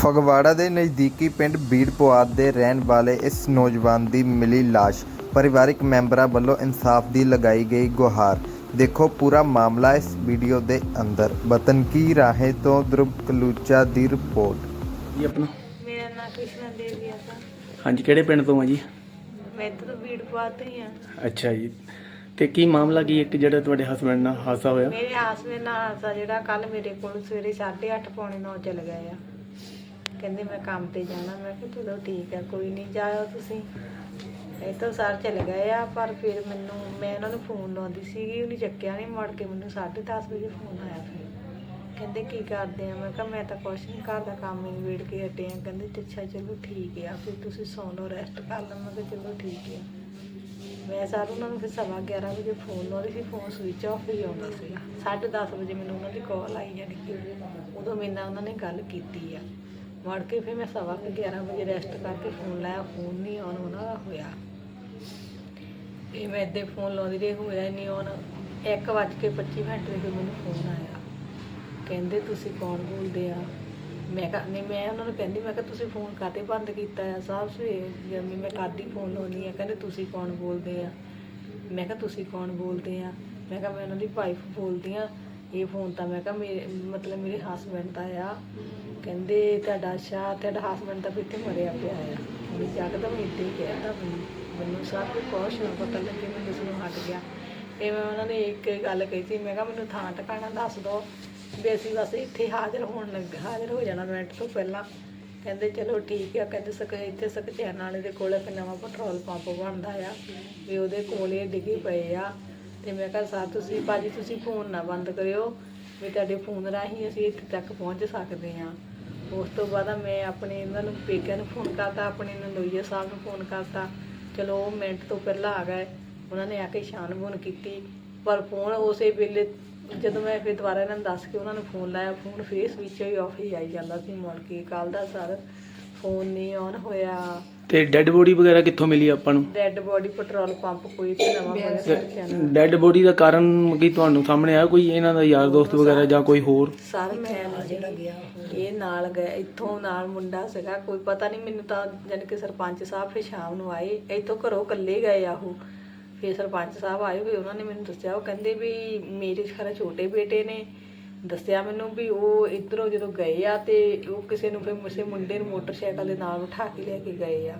ਫਗਵਾੜਾ ਦੇ ਨਜ਼ਦੀਕੀ ਪਿੰਡ ਬੀੜਪੁਆਧ ਦੇ ਰਹਿਣ ਵਾਲੇ ਇਸ ਨੌਜਵਾਨ ਦੀ ਮਿਲੀ ਲਾਸ਼ ਪਰਿਵਾਰਕ ਮੈਂਬਰਾਂ ਵੱਲੋਂ ਇਨਸਾਫ ਦੀ ਲਗਾਈ ਗਈ ਗੁਹਾਰ। ਦੇਖੋ ਪੂਰਾ ਮਾਮਲਾ ਇਸ ਵੀਡੀਓ ਦੇ ਅੰਦਰ। ਵਤਨ ਕੀ ਰਾਹੇ ਤੋਂ ਧਰੁਵ ਕਲੂਚਾ ਦੀ ਰਿਪੋਰਟ। ਜੀ ਆਪਣਾ। ਮੇਰਾ ਨਾਮ ਕ੍ਰਿਸ਼ਨਾ ਦੇਵੀ ਆ ਸਰ। ਹਾਂਜੀ ਕਿਹੜੇ ਪਿੰਡ ਤੋਂ ਆ ਜੀ? ਮੈਂ ਇੱਧਰ ਵੀੜ ਪਾਤ ਹੀ ਆ। ਅੱਛਾ ਜੀ। ਤੇ ਕੀ ਮਾਮਲਾ ਕੀ ਇੱਕ ਜਿਹੜਾ ਤੁਹਾਡੇ ਹਸਬੰਡ ਨਾਲ ਹਾਦਸਾ ਹੋਇਆ? ਮੇਰੇ ਹਸਬੰਦ ਨਾਲ ਸਾ ਜਿਹੜਾ ਕੱਲ ਮੇਰੇ ਕੋਲ ਸਵੇਰੇ 8:30 ਪੌਣੇ 9 ਚਲ ਗਏ ਆ। ਕਹਿੰਦੇ ਮੈਂ ਕੰਮ ਤੇ ਜਾਣਾ। ਮੈਂ ਕਿਹਾ ਚਲੋ ਠੀਕ ਆ, ਕੋਈ ਨਹੀਂ ਜਾਇਓ ਤੁਸੀਂ। ਇਹ ਤਾਂ ਸਰ ਚਲੇ ਗਏ ਆ, ਪਰ ਫਿਰ ਮੈਨੂੰ, ਮੈਂ ਉਹਨਾਂ ਨੂੰ ਫੋਨ ਲਾਉਂਦੀ ਸੀਗੀ, ਉਹਨੇ ਚੱਕਿਆ ਨਹੀਂ ਮੁੜ ਕੇ ਮੈਨੂੰ 10:30 ਵਜੇ ਫੋਨ ਆਇਆ ਫਿਰ। ਕਹਿੰਦੇ ਕੀ ਕਰਦੇ ਆ? ਮੈਂ ਕਿਹਾ ਮੈਂ ਤਾਂ ਕੁਛ ਨਹੀਂ ਘਰ ਦਾ ਕੰਮ ਹੀ ਵੇੜ ਕੇ ਹਟੇ ਆ। ਕਹਿੰਦੇ ਅੱਛਾ, ਚਲੋ ਠੀਕ ਆ, ਫਿਰ ਤੁਸੀਂ ਸੌਂ ਲਓ ਰੈਸਟ ਕਰ ਲਓ। ਮੈਂ ਕਿਹਾ ਚਲੋ ਠੀਕ ਆ। ਮੈਂ ਸਰ ਉਹਨਾਂ ਨੂੰ ਫਿਰ ਸਵਾ 11 ਵਜੇ ਫੋਨ ਲਾਉਂਦੀ ਸੀ ਫੋਨ ਸਵਿਚ ਆਫ ਹੀ ਆਉਂਦਾ ਸੀਗਾ। 10:30 ਵਜੇ ਮੈਨੂੰ ਉਹਨਾਂ ਦੀ ਕਾਲ ਆਈ ਜਾਣੀ ਕਿ ਉਦੋਂ ਮੇਰੇ ਨਾਲ ਉਹਨਾਂ ਨੇ ਗੱਲ ਕੀਤੀ ਆ। ਵੜ ਕੇ ਫਿਰ ਮੈਂ ਸਵਾ ਕੁ 11 ਵਜੇ ਰੈਸਟ ਕਰਕੇ ਫੋਨ ਲਾਇਆ ਫੋਨ ਨਹੀਂ ਆਨ ਉਹਨਾਂ ਦਾ ਹੋਇਆ। ਇਹ ਮੈਂ ਇੱਦਾਂ ਫੋਨ ਲਾਉਂਦੀ ਰਹੀ, ਹੋਇਆ ਨਹੀਂ ਆਨ 1:25 ਮਿੰਟ ਤੇ ਮੈਨੂੰ ਫੋਨ ਆਇਆ। ਕਹਿੰਦੇ, ਤੁਸੀਂ ਕੌਣ ਬੋਲਦੇ ਆ? ਮੈਂ ਕਿਹਾ, ਨਹੀਂ, ਮੈਂ ਉਹਨਾਂ ਨੂੰ ਕਹਿੰਦੀ, ਮੈਂ ਕਿਹਾ, ਤੁਸੀਂ ਫੋਨ ਕਾਤੇ ਬੰਦ ਕੀਤਾ ਆ? ਸਾਹਿਬ ਸਵੇਰ ਜਮੀ ਮੈਂ ਕਾਦੀ ਫੋਨ ਲਾਉਣੀ ਆ? ਕਹਿੰਦੇ, ਤੁਸੀਂ ਕੌਣ ਬੋਲਦੇ ਆ? ਮੈਂ ਕਿਹਾ, ਤੁਸੀਂ ਕੌਣ ਬੋਲਦੇ ਆ? ਮੈਂ ਕਿਹਾ, ਮੈਂ ਉਹਨਾਂ ਦੀ ਵਾਈਫ ਬੋਲਦੀ ਆ ਇਹ ਫੋਨ ਤਾਂ ਮੈਂ ਕਿਹਾ ਮੇਰੇ, ਮਤਲਬ ਮੇਰੇ ਹਸਬੰਡ ਦਾ ਆ। ਕਹਿੰਦੇ ਤੁਹਾਡਾ ਅੱਛਾ, ਤੁਹਾਡਾ ਹਸਬੰਡ ਤਾਂ ਇੱਥੇ ਮਰਿਆ ਪਿਆ ਆ। ਉਹਨੇ ਜੱਕਦਮ ਇੱਦਾਂ ਹੀ ਕਹਿਤਾ ਮੈਨੂੰ। ਮੈਨੂੰ ਸਭ ਕੁਝ ਨਾ ਪਤਾ ਲੱਗੇ ਮੈਨੂੰ ਉਸ ਨੂੰ ਹਟ ਗਿਆ। ਤੇ ਮੈਂ ਉਹਨਾਂ ਨੇ ਇੱਕ ਗੱਲ ਕਹੀ ਸੀ, ਮੈਂ ਕਿਹਾ ਮੈਨੂੰ ਥਾਂ ਟਿਕਾਣਾ ਦੱਸ ਦਿਓ ਵੀ ਅਸੀਂ ਬਸ ਇੱਥੇ ਹਾਜ਼ਰ ਹੋਣ ਲੱਗ, ਹਾਜ਼ਰ ਹੋ ਜਾਣਾ ਮਿੰਟ ਤੋਂ ਪਹਿਲਾਂ। ਕਹਿੰਦੇ ਚਲੋ ਠੀਕ ਆ, ਕਹਿੰਦੇ ਸਕ, ਇੱਥੇ ਸਕਚੈਨ ਵਾਲੇ ਦੇ ਕੋਲ ਇੱਕ ਨਵਾਂ ਪੈਟਰੋਲ ਪੰਪ ਬਣਦਾ ਆ। ਵੀ ਉਹਦੇ ਕੋਲ ਇਹ ਡਿੱਗੇ ਪਏ ਆ। ਤੇ ਮੈਂ ਕਿਹਾ ਸਰ, ਤੁਸੀਂ ਭਾਜੀ, ਤੁਸੀਂ ਫੋਨ ਨਾ ਬੰਦ ਕਰਿਓ। ਵੀ ਤੁਹਾਡੇ ਫੋਨ ਰਾਹੀਂ ਅਸੀਂ ਇੱਥੇ ਤੱਕ ਪਹੁੰਚ ਸਕਦੇ ਹਾਂ। ਉਸ ਤੋਂ ਬਾਅਦ ਮੈਂ ਆਪਣੇ ਇਹਨਾਂ ਨੂੰ, ਪੇਕਿਆਂ ਨੂੰ ਫੋਨ ਕਰਤਾ, ਆਪਣੇ ਨੰਦੋਈਆ ਸਾਹਿਬ ਨੂੰ ਫੋਨ ਕਰਤਾ। ਚਲੋ, ਉਹ ਮਿੰਟ ਤੋਂ ਪਹਿਲਾਂ ਆ ਗਏ। ਉਹਨਾਂ ਨੇ ਆ ਕੇ ਛਾਣਬੀਣ ਕੀਤੀ। ਪਰ ਫੋਨ ਉਸੇ ਵੇਲੇ, ਜਦੋਂ ਮੈਂ ਫਿਰ ਦੁਬਾਰਾ ਇਹਨਾਂ ਨੂੰ ਦੱਸ ਕੇ ਉਹਨਾਂ ਨੂੰ ਫੋਨ ਲਾਇਆ, ਫੋਨ ਫੇਸ ਵਿੱਚ ਹੀ ਆਫ ਹੀ ਆਈ ਜਾਂਦਾ ਸੀ। ਮੁੜ ਕੇ ਕੱਲ ਦਾ ਸਰ ਫੋਨ ਨਹੀਂ ਔਨ ਹੋਇਆ। ਤੇ ਡੈੱਡ ਬੋਡੀ ਵਗੈਰਾ ਕਿੱਥੋਂ ਮਿਲੀ ਆਪਾਂ ਨੂੰ? ਡੈੱਡ ਬੋਡੀ ਪੈਟਰੋਲ ਪੰਪ ਕੋਈ ਤੇ ਨਵਾਂ ਬਣਿਆ ਸਰ। ਚੈਨਲ ਡੈੱਡ ਬੋਡੀ ਦਾ ਕਾਰਨ ਕੀ ਤੁਹਾਨੂੰ ਸਾਹਮਣੇ ਆਇਆ ਕੋਈ ਇਹਨਾਂ ਦਾ ਯਾਰ ਦੋਸਤ ਵਗੈਰਾ ਜਾਂ ਕੋਈ ਹੋਰ? ਸਰ ਮੈਂ ਜਿਹੜਾ ਗਿਆ ਇਹ ਨਾਲ ਗਿਆ ਇੱਥੋਂ ਨਾਲ ਮੁੰਡਾ ਸੀਗਾ ਕੋਈ ਪਤਾ ਨਹੀਂ ਮੈਨੂੰ ਤਾਂ ਜਾਣੀ ਕਿ ਸਰਪੰਚ ਸਾਹਿਬ ਫਿਰ ਸ਼ਾਮ ਨੂੰ ਆਏ ਇੱਥੋਂ ਘਰੋਂ ਇਕੱਲੇ ਗਏ ਆ ਉਹ। ਫਿਰ ਸਰਪੰਚ ਸਾਹਿਬ ਆਏ ਹੋਏ ਉਹਨਾਂ ਨੇ ਮੈਨੂੰ ਦੱਸਿਆ ਉਹ ਕਹਿੰਦੇ ਵੀ ਮੇਰੇ ਖਰੇ ਛੋਟੇ ਬੇਟੇ ਨੇ ਦੱਸਿਆ ਮੈਨੂੰ ਵੀ ਉਹ ਇੱਧਰੋਂ ਜਦੋਂ ਗਏ ਆ ਤੇ ਉਹ ਕਿਸੇ ਨੂੰ ਫਿਰ ਕਿਸੇ ਮੁੰਡੇ ਨੂੰ ਮੋਟਰਸਾਈਕਲ ਦੇ ਨਾਲ ਉਠਾ ਕੇ ਲੈ ਕੇ ਗਏ ਆ।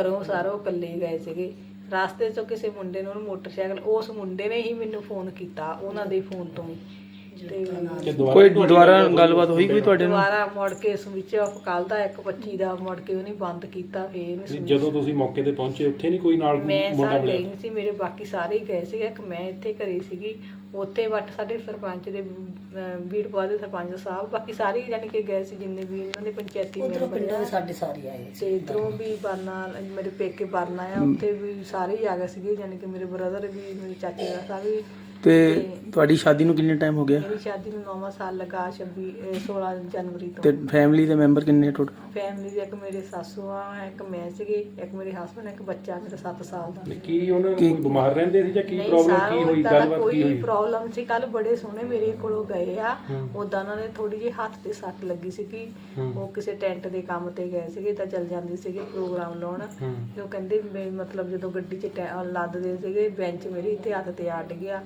ਘਰੋਂ ਸਾਰੋ ਇਕੱਲੇ ਗਏ ਸੀਗੇ। ਰਾਸਤੇ 'ਚੋਂ ਕਿਸੇ ਮੁੰਡੇ ਨੂੰ ਉਹਨੂੰ ਮੋਟਰਸਾਈਕਲ ਉਸ ਮੁੰਡੇ ਨੇ ਹੀ ਮੈਨੂੰ ਫੋਨ ਕੀਤਾ ਉਹਨਾਂ ਦੇ ਫੋਨ ਤੋਂ ਹੀ। ਤੇ ਕੋਈ ਦੁਬਾਰਾ ਗੱਲਬਾਤ ਹੋਈ ਕੋਈ ਤੁਹਾਡੇ ਨਾਲ? ਦੁਬਾਰਾ ਮੁੜ ਕੇ ਸਵਿਚ ਆਫ ਕੱਲ ਦਾ 1:25 ਦਾ ਮੁੜ ਕੇ ਉਹਨੇ ਬੰਦ ਕੀਤਾ ਫੇਰ ਇਹਨੇ switch- ਜਦੋਂ ਤੁਸੀਂ ਮੌਕੇ ਤੇ ਪਹੁੰਚੇ ਉੱਥੇ ਨਹੀਂ ਕੋਈ ਨਾਲ ਮੈਂ ਮੁੰਡਾ ਸਾਰੇ ਮਿਲਿਆ? ਗਈ ਨਹੀਂ ਸੀ ਮੇਰੇ ਬਾਕੀ ਸਾਰੇ ਹੀ ਗਏ ਸੀਗੇ ਇੱਕ ਮੈਂ ਇੱਥੇ ਘਰੇ ਸੀਗੀ ਉੱਥੇ ਵੱਟ ਸਾਡੇ ਸਰਪੰਚ ਦੇ ਵੀਰਪੁਰ ਦੇ ਸਰਪੰਚ ਸਾਹਿਬ। ਬਾਕੀ ਸਾਰੇ ਜਾਣੀ ਕਿ ਗਏ ਸੀ ਜਿੰਨੇ ਵੀ ਉਹਨਾਂ ਦੇ ਪੰਚਾਇਤੀ ਮੈਂਬਰ ਆ। ਸਾਡੇ ਸਾਰੇ ਆਏ ਤੇ ਇਧਰੋਂ ਵੀ ਬਰਨਾ ਮੇਰੇ ਪੇਕੇ ਬਰਨਾ ਆ ਉੱਥੇ ਵੀ ਸਾਰੇ ਹੀ ਆ ਗਏ ਸੀਗੇ ਜਾਣੀ ਕਿ ਮੇਰੇ ਬ੍ਰਦਰ ਵੀ ਮੇਰੇ ਚਾਚੇ ਦਾ ਸਾਹਿਬ ਵੀ ਤੇ ਤੁਹਾਡੀ ਸ਼ਾਦੀ ਨੂੰ ਕਿੰਨੇ ਟਾਈਮ ਹੋ ਗਿਆ? ਮੇਰੀ ਸ਼ਾਦੀ ਨੂੰ 9ਵਾਂ ਸਾਲ ਲੱਗਾ 26 ਇਹ 16 ਜਨਵਰੀ ਤੋਂ। ਤੇ ਫੈਮਿਲੀ ਦੇ ਮੈਂਬਰ ਕਿੰਨੇ ਟੋਟਲ ਫੈਮਿਲੀ ਦੇ ਇੱਕ ਮੇਰੇ ਸਾਸੂ ਆ ਇੱਕ ਮੈਂ ਸੀਗੀ ਇੱਕ ਮੇਰੇ ਹਸਬੰਡ ਇੱਕ ਬੱਚਾ ਮੇਰਾ 7 ਸਾਲ ਦਾ। ਕੀ ਉਹਨਾਂ ਨੂੰ ਕੋਈ ਬਿਮਾਰ ਰਹਿੰਦੇ ਸੀ ਜਾਂ ਕੀ ਨਹੀਂ ਪ੍ਰੋਬਲਮ ਕੀ ਹੋਈ ਗੱਲਬਾਤ ਕੀ ਕੋਈ ਹੋਈ? ਪ੍ਰੋਬਲਮ ਸੀ। ਕੱਲ ਬੜੇ ਸੋਹਣੇ ਮੇਰੇ ਕੋਲੋਂ ਗਏ ਆ। ਉਦਾਂ ਉਹਨਾਂ ਨੇ ਥੋੜੀ ਜਿਹੀ ਹੱਥ ਤੇ ਸੱਟ ਲੱਗੀ ਸੀਗੀ। ਉਹ ਕਿਸੇ ਟੈਂਟ ਦੇ ਕੰਮ ਤੇ ਗਏ ਸੀਗੇ ਤਾਂ ਚੱਲ ਜਾਂਦੇ ਸੀਗੇ ਪ੍ਰੋਗਰਾਮ ਲਾਉਣ। ਤੇ ਉਹ ਕਹਿੰਦੇ ਵੀ ਮਤਲਬ ਜਦੋਂ ਗੱਡੀ 'ਚ ਟੈ- ਲੱਦਦੇ ਸੀਗੇ ਬੈਂਚ ਮੇਰੀ ਇੱਥੇ ਹੱਥ ਤੇ ਅੜ ਗਿਆ।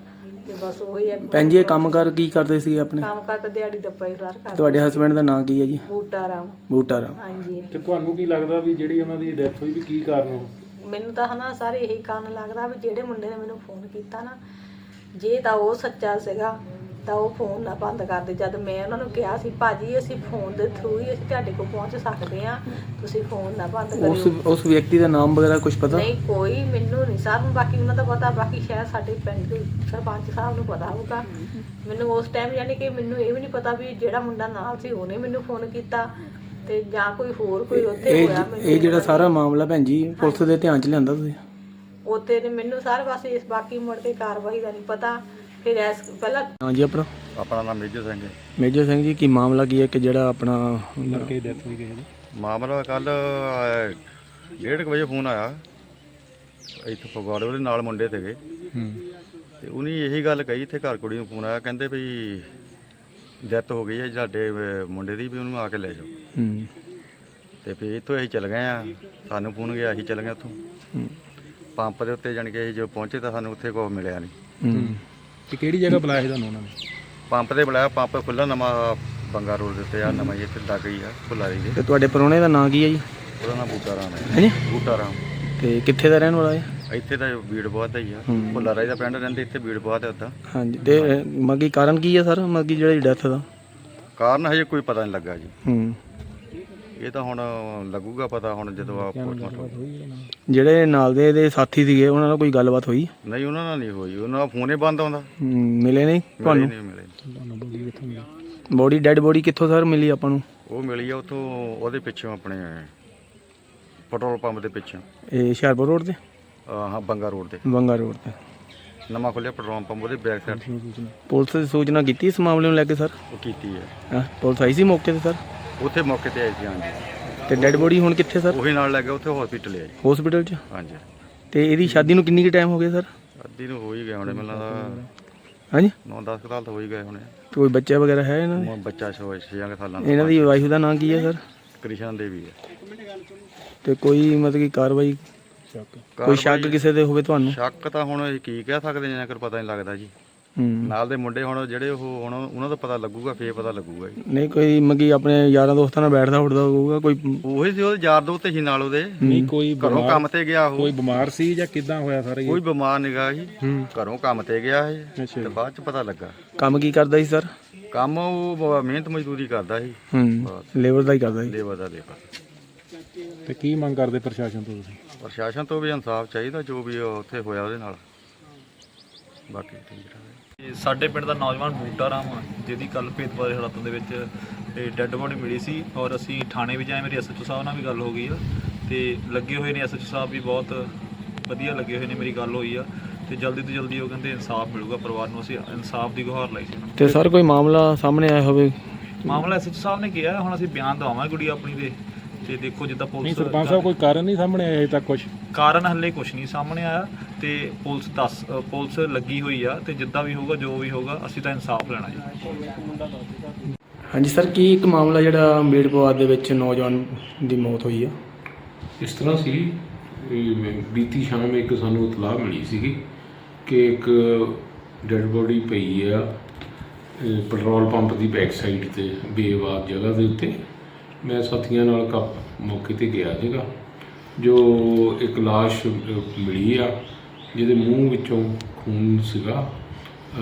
ਤੇ ਬਸ ਉਹੀ ਇੱਕ ਭੈਣ ਜੀ ਇਹ ਕੰਮ ਕਰ ਕੀ ਕਰਦੇ ਸੀ ਆਪਣੇ? ਕੰਮ ਕਰਦਾ ਦਿਹਾੜੀ ਦਾ ਪੈਸਾ ਕਰ ਤੁਹਾਡੇ ਹਸਬੰਡ ਦਾ ਨਾਂ ਕੀ ਹੈ ਜੀ? ਬੂਟਾ ਰਾਮ। ਬੂਟਾ ਰਾਮ। ਹਾਂਜੀ। ਤੇ ਤੁਹਾਨੂੰ ਕੀ ਲੱਗਦਾ ਵੀ ਜਿਹੜੀ ਉਹਨਾਂ ਦੀ ਡੈਥ ਹੋਈ ਵੀ ਕੀ ਕਾਰਨ ਹੋ ਮੈਨੂੰ ਤਾਂ ਹਨਾ ਸਾਰੇ ਇਹੀ ਕਾਰਨ ਲੱਗਦਾ ਵੀ ਜਿਹੜੇ ਮੁੰਡੇ ਨੇ ਮੈਨੂੰ ਫੋਨ ਕੀਤਾ ਨਾ ਜੇ ਤਾਂ ਉਹ ਸੱਚਾ ਸੀਗਾ ਤਾਂ ਉਹ ਫੋਨ ਨਾ ਬੰਦ ਕਰਦੇ ਜਦ ਮੈਂ ਉਹਨਾਂ ਨੂੰ ਕਿਹਾ ਸੀ ਭਾਜੀ ਅਸੀਂ ਫੋਨ ਦੇ ਥਰੂ ਹੀ ਅਸੀਂ ਤੁਹਾਡੇ ਕੋਲ ਪਹੁੰਚ ਸਕਦੇ ਆ ਤੁਸੀਂ ਫੋਨ ਨਾ ਬੰਦ ਉਸ ਕਰਿਓ ਉਸ ਵਿਅਕਤੀ ਦਾ ਨਾਮ ਵਗੈਰਾ ਕੁਝ ਪਤਾ? ਨਹੀਂ ਕੋਈ ਮੈਨੂੰ ਨਹੀਂ ਸਾਹਿਬ ਬਾਕੀ ਉਹਨਾਂ ਦਾ ਪਤਾ ਬਾਕੀ ਸ਼ਾਇਦ ਸਾਡੇ ਪਿੰਡ ਦੇ ਸਰਪੰਚ ਸਾਹਿਬ ਨੂੰ ਪਤਾ ਹੋਊਗਾ। ਮੈਨੂੰ ਉਸ ਟਾਈਮ ਯਾਨੀ ਕਿ ਮੈਨੂੰ ਇਹ ਵੀ ਨਹੀਂ ਪਤਾ ਵੀ ਜਿਹੜਾ ਮੁੰਡਾ ਨਾਲ ਸੀ ਉਹਨੇ ਮੈਨੂੰ ਫੋਨ ਕੀਤਾ ਤੇ ਜਾਂ ਕੋਈ ਹੋਰ ਕੋਈ ਉੱਥੇ ਇਹ ਹੋਇਆ ਇਹ ਜਿਹੜਾ ਸਾਰਾ ਮਾਮਲਾ ਭੈਣ ਜੀ ਪੁਲਿਸ ਦੇ ਧਿਆਨ 'ਚ ਲਿਆਂਦਾ ਤੁਸੀਂ? ਉੱਥੇ ਤੇ ਮੈਨੂੰ ਸਾਰੇ ਪਾਸੇ ਇਸ ਬਾਕੀ ਮੁੜ ਕੇ ਕਾਰਵਾਈ ਦਾ ਨਹੀਂ ਪਤਾ। ਫਿਰ ਐਸ ਪਹਿਲਾਂ ਹਾਂਜੀ ਆਪਣਾ? ਆਪਣਾ ਨਾਮ ਮੇਜਰ ਸਿੰਘ ਹੈ। ਮੇਜਰ ਸਿੰਘ ਜੀ ਕੀ ਮਾਮਲਾ ਕੀ ਹੈ ਕਿ ਜਿਹੜਾ ਆਪਣਾ ਲੜਕੇ ਦੀ ਡੈਥ ਹੋਈ ਗਈ ਮਾਮਲਾ ਕੱਲ ਡੇਢ ਕੁ ਵਜੇ ਫੋਨ ਆਇਆ। ਇੱਥੇ ਫਗਵਾੜੇ ਉਹਦੇ ਨਾਲ ਮੁੰਡੇ ਸੀਗੇ। ਹੂੰ। ਤੇ ਉਹਨੇ ਇਹੀ ਗੱਲ ਕਹੀ ਇੱਥੇ ਘਰ ਕੁੜੀ ਨੂੰ ਫੋਨ ਆਇਆ ਕਹਿੰਦੇ ਵੀ ਡੈਥ ਹੋ ਗਈ ਹੈ ਸਾਡੇ ਮੁੰਡੇ ਦੀ ਵੀ ਉਹਨੂੰ ਆ ਕੇ ਲੈ ਜਾਓ। ਹੂੰ। ਤੇ ਫਿਰ ਇੱਥੋਂ ਅਸੀਂ ਚੱਲ ਗਏ ਆ ਸਾਨੂੰ ਫੋਨ ਗਿਆ ਅਸੀਂ ਚੱਲ ਗਏ ਉੱਥੋਂ। ਹੂੰ। ਪੰਪ ਦੇ ਉੱਤੇ ਜਾਣ ਕੇ ਅਸੀਂ ਜਦੋਂ ਪਹੁੰਚੇ ਤਾਂ ਸਾਨੂੰ ਉੱਥੇ ਕੋਈ ਮਿਲਿਆ ਨਹੀਂ। ਹੂੰ। ਤੇ ਕਿਹੜੀ ਜਗ੍ਹਾ ਬੁਲਾਇਆ ਸੀ ਤੁਹਾਨੂੰ ਉਹਨਾਂ ਨੇ? ਪੰਪ ਤੇ ਬੁਲਾਇਆ ਪੰਪ ਖੁੱਲਾ ਨਵਾਂ ਬੰਗਾ ਰੋਡ ਦੇ ਉੱਤੇ ਆ ਨਵਾਂ ਹੀ ਇੱਥੇ ਲੱਗ ਗਈ ਆ ਫੁੱਲਾਰੀ ਦੇ। ਤੇ ਤੁਹਾਡੇ ਪਰੋਣੇ ਦਾ ਨਾਂ ਕੀ ਹੈ ਜੀ? ਉਹਦਾ ਨਾਮ ਬੂਟਾ ਰਾਮ ਹੈ। ਹਾਂਜੀ? ਬੂਟਾ ਰਾਮ। ਤੇ ਕਿੱਥੇ ਦਾ ਰਹਿਣ ਵਾਲਾ ਹੈ ਇੱਥੇ ਤਾਂ ਬੀੜ ਬਹੁਤ ਹੀ ਆ। ਹੂੰ। ਫੁੱਲਾਰਾਈ ਦਾ ਪਿੰਡ ਰਹਿੰਦੇ ਇੱਥੇ ਬੀੜ ਬਹੁਤ ਹੈ ਉਦਾਂ। ਹਾਂਜੀ ਤੇ ਮਗੀ ਕਾਰਨ ਕੀ ਹੈ ਸਰ? ਮਗੀ ਜਿਹੜੀ ਡੈਥ ਦਾ? ਕਾਰਨ ਹਜੇ ਕੋਈ ਪਤਾ ਨਹੀਂ ਲੱਗਾ ਜੀ। ਹੂੰ। ਇਹ ਤਾਂ ਹੁਣ ਲੱਗੂਗਾ ਪਤਾ ਹੁਣ ਜਦੋਂ ਆ ਪੋਸਟਮਾਰਟਮ ਜਿਹੜੇ ਨਾਲ ਦੇ ਇਹਦੇ ਸਾਥੀ ਸੀਗੇ ਉਹਨਾਂ ਨਾਲ ਕੋਈ ਗੱਲਬਾਤ ਹੋਈ? ਨਹੀਂ ਉਹਨਾਂ ਨਾਲ ਨਹੀਂ ਹੋਈ। ਉਹਨਾਂ ਦਾ ਫੋਨ ਹੀ ਬੰਦ ਆਉਂਦਾ। ਮਿਲੇ ਨਹੀਂ ਮਿਲੇ ਤੁਹਾਨੂੰ? ਨਹੀਂ ਮਿਲੇ ਬੋਡੀ ਡੈਡ ਬੋਡੀ ਕਿੱਥੋਂ ਸਰ ਮਿਲੀ ਆਪਾਂ ਨੂੰ? ਉਹ ਮਿਲੀ ਆ ਉਥੋਂ ਉਹਦੇ ਪਿੱਛੋਂ ਆਪਣੇ ਪੈਟਰੋਲ ਪੰਪ ਦੇ ਪਿੱਛੋਂ। ਇਹ ਹੁਸ਼ਿਆਰਪੁਰ ਰੋਡ ਤੇ? ਅਹ ਹਾਂ ਬੰਗਾ ਰੋਡ ਤੇ। ਬੰਗਾ ਰੋਡ ਤੇ। ਨਵਾਂ ਖੁੱਲਿਆ ਪੈਟਰੋਲ ਪੰਪ ਉਹਦੇ ਬੈਕ ਸਾਈਡ ਪੁਲਿਸ ਦੀ ਸੂਚਨਾ ਕੀਤੀ ਇਸ ਮਾਮਲੇ ਨੂੰ ਲੈ ਕੇ ਸਰ? ਉਹ ਕੀਤੀ ਹੈ। ਹਾਂ? ਪੁਲਿਸ ਆਈ ਸੀ ਮੌਕੇ ਤੇ ਸਰ? ਉੱਥੇ ਮੌਕੇ ਤੇ ਆਏ ਸੀ ਹਾਂਜੀ। ਤੇ ਡੈਡ ਬੋਡੀ ਹੁਣ ਕਿੱਥੇ ਸਰ? ਉਹੀ ਨਾਲ ਲੱਗਾ ਉੱਥੇ ਹਸਪੀਟਲ ਹੈ ਜੀ ਹਸਪੀਟਲ 'ਚ? ਹਾਂਜੀ। ਤੇ ਇਹਦੀ ਸ਼ਾਦੀ ਨੂੰ ਕਿੰਨੀ ਕੁ ਟਾਈਮ ਹੋ ਗਿਆ ਸਰ? ਅੱਧੀ ਨੂੰ ਹੋ ਹੀ ਗਏ ਹੋਣੇ ਮੈਨੂੰ ਲੱਗਦਾ ਹਾਂਜੀ? 9-10 ਸਾਲ ਤਾਂ ਹੋ ਹੀ ਗਏ ਹੋਣੇ। ਤੇ ਕੋਈ ਬੱਚਾ ਵਗੈਰਾ ਹੈ ਇਹਨਾਂ ਦੇ? ਉਹ ਬੱਚਾ 6 ਸਾਲਾਂ ਦਾ। ਇਹਨਾਂ ਦੀ ਵਾਈਫ ਦਾ ਨਾਂ ਕੀ ਹੈ ਸਰ? ਕ੍ਰਿਸ਼ਨ ਦੇਵੀ ਹੈ। ਤੇ ਕੋਈ ਮਤਲਬ ਕਿ ਕਾਰਵਾਈ ਕੋਈ ਸ਼ੱਕ ਕਿਸੇ ਦੇ ਹੋਵੇ ਤੁਹਾਨੂੰ? ਸ਼ੱਕ ਤਾਂ ਹੁਣ ਅਸੀਂ ਕੀ ਕਹਿ ਸਕਦੇ ਹਾਂ ਜੇਕਰ ਪਤਾ ਨਹੀਂ ਲੱਗਦਾ ਜੀ। ਨਾਲ ਦੇ ਮੁੰਡੇ ਹੁਣ ਜਿਹੜੇ ਉਹ ਹੁਣ ਉਹਨਾਂ ਦਾ ਪਤਾ ਲੱਗੂਗਾ ਫੇਰ ਪਤਾ ਲੱਗੂਗਾ ਜੀ। ਨਹੀਂ ਕੋਈ ਮਗੀ ਆਪਣੇ ਯਾਰਾਂ ਦੋਸਤਾਂ ਨਾਲ ਬੈਠਦਾ ਉੱਠਦਾ ਹੋਊਗਾ ਕੋਈ ਉਹੀ ਸੀ ਉਹਦੇ ਯਾਰ ਦੋਸਤ ਸੀ ਨਾਲ ਉਹਦੇ। ਨਹੀਂ ਕੋਈ ਘਰੋਂ ਬਿਮਾਰ ਕੰਮ ਤੇ ਗਿਆ ਉਹ। ਕੋਈ ਬਿਮਾਰ ਸੀ ਜਾਂ ਕਿੱਦਾਂ ਹੋਇਆ ਸਾਰਾ ਇਹ? ਕੋਈ ਬਿਮਾਰ ਨਿਗਾ ਸੀ ਹੂੰ। ਘਰੋਂ ਕੰਮ ਤੇ ਗਿਆ ਸੀ ਅੱਛਾ। ਤੇ ਬਾਅਦ ਚ ਪਤਾ ਲੱਗਾ। ਕੰਮ ਕੀ ਕਰਦਾ ਸੀ ਸਰ? ਕੰਮ ਉਹ ਬ- ਮਿਹਨਤ ਮਜ਼ਦੂਰੀ ਕਰਦਾ ਸੀ। ਹੂੰ। ਲੇਬਰ ਦਾ ਹੀ ਕਰਦਾ ਸੀ। ਲੇਬਰ ਦਾ ਲੇਬਰ। ਤੇ ਕੀ ਮੰਗ ਕਰਦੇ ਪ੍ਰਸ਼ਾਸਨ ਤੋਂ ਤੁਸੀਂ? ਪ੍ਰਸ਼ਾਸਨ ਤੋਂ ਵੀ ਇਨਸਾਫ ਚਾਹੀਦਾ ਜੋ ਵੀ ਉੱਥੇ ਹੋਇਆ ਉਹਦੇ ਨਾਲ। ਬਾਕੀ ਠੀਕ ਠਾਕ। ਹੈ ਇਹ ਸਾਡੇ ਪਿੰਡ ਦਾ ਨੌਜਵਾਨ ਬੂਟਾ ਰਾਮ ਜਿਹਦੀ ਕੱਲ ਭੇਦਭਾਵ ਦੇ ਹਾਲਾਤਾਂ ਦੇ ਵਿੱਚ ਡੈੱਡ ਬੋਡੀ ਮਿਲੀ ਸੀ ਔਰ ਅਸੀਂ ਥਾਣੇ ਵੀ ਜਾਏ ਮੇਰੀ ਐਸਐਚਓ ਸਾਹਿਬ ਨਾਲ ਵੀ ਗੱਲ ਹੋ ਗਈ ਆ। ਤੇ ਲੱਗੇ ਹੋਏ ਨੇ ਐਸਐਚਓ ਸਾਹਿਬ ਵੀ ਬਹੁਤ ਵਧੀਆ ਲੱਗੇ ਹੋਏ ਨੇ ਮੇਰੀ ਗੱਲ ਹੋਈ ਆ। ਤੇ ਜਲਦੀ ਤੋਂ ਜਲਦੀ ਉਹ ਕਹਿੰਦੇ ਇਨਸਾਫ ਮਿਲੂਗਾ ਪਰਿਵਾਰ ਨੂੰ ਅਸੀਂ ਇਨਸਾਫ ਦੀ ਗੁਹਾਰ ਲਾਈ ਸੀ। ਤੇ ਸਰ ਕੋਈ ਮਾਮਲਾ ਸਾਹਮਣੇ ਆਇਆ ਹੋਵੇ? ਮਾਮਲਾ ਐਸਐਚਓ ਸਾਹਿਬ ਨੇ ਕਿਹਾ ਹੁਣ ਅਸੀਂ ਬਿਆਨ ਦਵਾਵਾਂਗੇ ਕੁੜੀ ਆਪਣੀ ਦੇ ਤੇ ਦੇਖੋ ਜਿੱਦਾਂ ਨਹੀਂ ਪੁਲਿਸ ਸਰਪੰਚ ਸਾਹਿਬ ਕੋਈ ਕਾਰਨ ਨਹੀਂ ਸਾਹਮਣੇ ਆਇਆ ਅਜੇ ਤੱਕ ਕੁਝ ਕਾਰਨ ਹੱਲੇ ਕੁਝ ਨਹੀਂ ਸਾਹਮਣੇ ਆਇਆ ਤੇ ਪੁਲਿਸ ਦੱਸ ਅ, ਪੁਲਿਸ ਲੱਗੀ ਹੋਈ ਆ ਤੇ ਜਿੱਦਾਂ ਵੀ ਹੋਊਗਾ ਜੋ ਵੀ ਹੋਊਗਾ ਅਸੀਂ ਤਾਂ ਇਨਸਾਫ ਲੈਣਾ ਜੀ। ਹਾਂਜੀ ਸਰ ਕੀ ਇੱਕ ਮਾਮਲਾ ਜਿਹੜਾ ਮੀਰਪੁਰ ਦੇ ਵਿੱਚ ਨੌਜਵਾਨ ਦੀ ਮੌਤ ਹੋਈ ਆ? ਇਸ ਤਰ੍ਹਾਂ ਸੀ ਬੀਤੀ ਸ਼ਾਮ ਇੱਕ ਸਾਨੂੰ ਇਤਲਾਹ ਮਿਲੀ ਸੀਗੀ ਕਿ ਇੱਕ ਡੈੱਡ ਬੋਡੀ ਪਈ ਆ ਪੈਟਰੋਲ ਪੰਪ ਦੀ ਬੈਕ ਸਾਈਡ ਤੇ ਬੇਵਾਦ ਜਗ੍ਹਾ ਦੇ ਉੱਤੇ। ਮੈਂ ਸਾਥੀਆਂ ਨਾਲ ਕੱਪ ਮੌਕੇ ਤੇ ਗਿਆ ਸੀਗਾ, ਜੋ ਇੱਕ ਲਾਸ਼ ਮਿਲੀ ਆ, ਜਿਹਦੇ ਮੂੰਹ ਵਿੱਚੋਂ ਖੂਨ ਸੀਗਾ।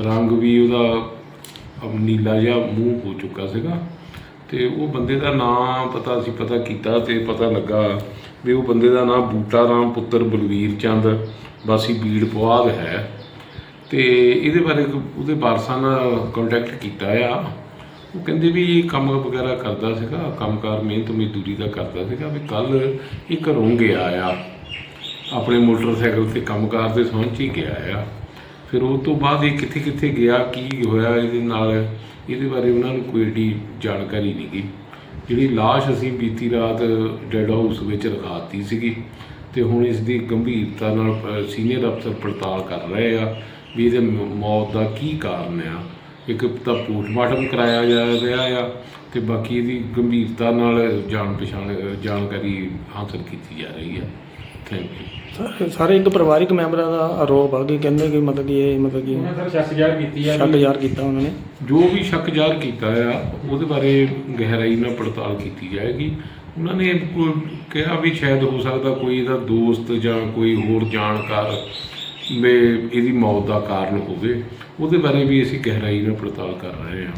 ਰੰਗ ਵੀ ਉਹਦਾ ਨੀਲਾ ਜਿਹਾ ਮੂੰਹ ਹੋ ਚੁੱਕਾ ਸੀਗਾ। ਤੇ ਉਹ ਬੰਦੇ ਦਾ ਨਾਮ ਪਤਾ ਸੀ ਪਤਾ ਕੀਤਾ ਤੇ ਪਤਾ ਲੱਗਾ ਵੀ ਉਹ ਬੰਦੇ ਦਾ ਨਾਮ ਬੂਟਾ ਰਾਮ ਪੁੱਤਰ ਬਲਵੀਰ ਚੰਦ, ਵਾਸੀ ਬੀੜ ਪੁਆਧ ਹੈ। ਤੇ ਇਹਦੇ ਬਾਰੇ ਉਹਦੇ ਵਾਰਸਾਂ ਨਾਲ ਕੰਟੈਕਟ ਕੀਤਾ ਆ। ਉਹ ਕਹਿੰਦੇ ਵੀ ਇਹ ਕੰਮ ਵਗੈਰਾ ਕਰਦਾ ਸੀਗਾ, ਕੰਮਕਾਰ ਮਿਹਨਤ ਮਜ਼ਦੂਰੀ ਦਾ ਕਰਦਾ ਸੀਗਾ ਵੀ ਕੱਲ ਇਹ ਘਰੋਂ ਗਿਆ ਆ। ਆਪਣੇ ਮੋਟਰਸਾਈਕਲ ਤੇ ਕੰਮਕਾਰ ਦੇ ਸੰਬੰਧ 'ਚ ਹੀ ਗਿਆ ਆ। ਫਿਰ ਉਹ ਤੋਂ ਬਾਅਦ ਇਹ ਕਿੱਥੇ ਕਿੱਥੇ ਗਿਆ, ਕੀ ਹੋਇਆ, ਇਹਦੇ ਨਾਲ ਇਹਦੇ ਬਾਰੇ ਉਹਨਾਂ ਨੂੰ ਕੋਈ ਏਡੀ ਜਾਣਕਾਰੀ ਨਹੀਂ ਗਈ। ਜਿਹੜੀ ਲਾਸ਼ ਅਸੀਂ ਬੀਤੀ ਰਾਤ ਡੈਡ ਹਾਊਸ ਵਿੱਚ ਰਖਾਤੀ ਸੀਗੀ ਤੇ ਹੁਣ ਇਸ ਦੀ ਗੰਭੀਰਤਾ ਨਾਲ ਸੀਨੀਅਰ ਅਫਸਰ ਪੜਤਾਲ ਕਰ ਰਹੇ ਆ ਵੀ ਇਹਦੇ ਮ- ਮੌਤ ਦਾ ਕੀ ਕਾਰਨ ਆ। ਇੱਕ ਤਾਂ ਪੋਸਟਮਾਰਟਮ ਕਰਾਇਆ ਜਾ ਰਿਹਾ ਆ ਤੇ ਬਾਕੀ ਇਹਦੀ ਗੰਭੀਰਤਾ ਨਾਲ ਜਾਣ ਪਛਾਣ ਜਾਣਕਾਰੀ ਹਾਸਲ ਕੀਤੀ ਜਾ ਰਹੀ ਹੈ ਥੈਂਕ ਯੂ ਸਰ ਇੱਕ ਪਰਿਵਾਰਿਕ ਮੈਂਬਰਾਂ ਦਾ ਆਰੋਪ ਆ ਕਿ ਕਹਿੰਦੇ ਕਿ ਮਤਲਬ ਕਿ ਇਹ ਮਤਲਬ ਕਿ ਉਹਨਾਂ ਸਰ ਸ਼ੱਕ ਜ਼ਾਹਰ ਕੀਤੀ ਆ ਸ਼ੱਕ ਜ਼ਾਹਰ ਕੀਤਾ ਉਹਨਾਂ ਨੇ। ਜੋ ਵੀ ਸ਼ੱਕ ਜ਼ਾਹਰ ਕੀਤਾ ਆ ਉਹਦੇ ਬਾਰੇ ਗਹਿਰਾਈ ਨਾਲ ਪੜਤਾਲ ਕੀਤੀ ਜਾਏਗੀ। ਉਹਨਾਂ ਨੇ ਕੋਈ ਕਿਹਾ ਵੀ ਸ਼ਾਇਦ ਹੋ ਸਕਦਾ ਕੋਈ ਇਹਦਾ ਦੋਸਤ ਜਾਂ ਕੋਈ ਹੋਰ ਜਾਣਕਾਰ ਵੀ ਇਹਦੀ ਮੌਤ ਦਾ ਕਾਰਨ ਹੋਵੇ, ਉਹਦੇ ਬਾਰੇ ਵੀ ਅਸੀਂ ਗਹਿਰਾਈ ਨਾਲ ਪੜਤਾਲ ਕਰ ਰਹੇ ਹਾਂ।